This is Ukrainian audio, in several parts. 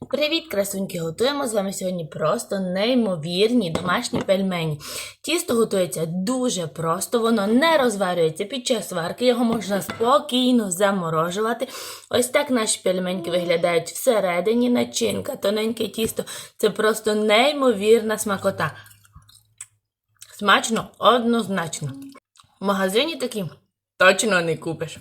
Привіт, красуньки! Готуємо з вами сьогодні просто неймовірні домашні пельмені. Тісто готується дуже просто, воно не розварюється під час варки, його можна спокійно заморожувати. Ось так наші пельменьки виглядають всередині начинка, тоненьке тісто. Це просто неймовірна смакота. Смачно, однозначно. В магазині такі точно не купиш.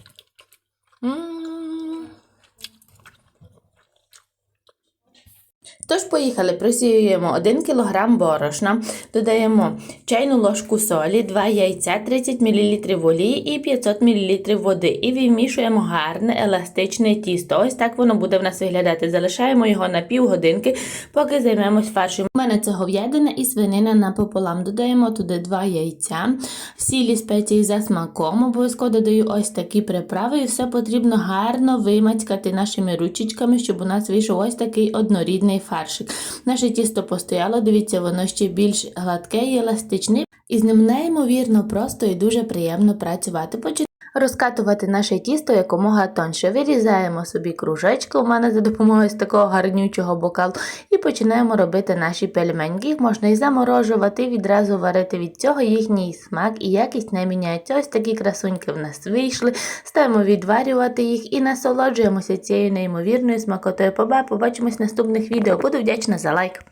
Тож поїхали, просіюємо 1 кг борошна, додаємо чайну ложку солі, 2 яйця, 30 мл олії і 500 мл води. І вимішуємо гарне еластичне тісто. Ось так воно буде в нас виглядати. Залишаємо його на півгодинки, поки займемось фаршем. У мене це говядина і свинина напополам. Додаємо туди 2 яйця, сілі спеції за смаком. Обов'язково додаю ось такі приправи, і все потрібно гарно вимацькати нашими ручечками, щоб у нас вийшов ось такий однорідний фаршик. Наше тісто постояло, дивіться, воно ще більш гладке і еластичне, і з ним неймовірно просто і дуже приємно працювати. Розкатувати наше тісто якомога тоньше. Вирізаємо собі кружечки у мене за допомогою з такого гарнючого бокалу і починаємо робити наші пельменьки. Їх можна і заморожувати, і відразу варити від цього їхній смак і якість не міняється. Ось такі красуньки в нас вийшли. Ставимо відварювати їх і насолоджуємося цією неймовірною смакотою. Поба, побачимось в наступних відео. Буду вдячна за лайк.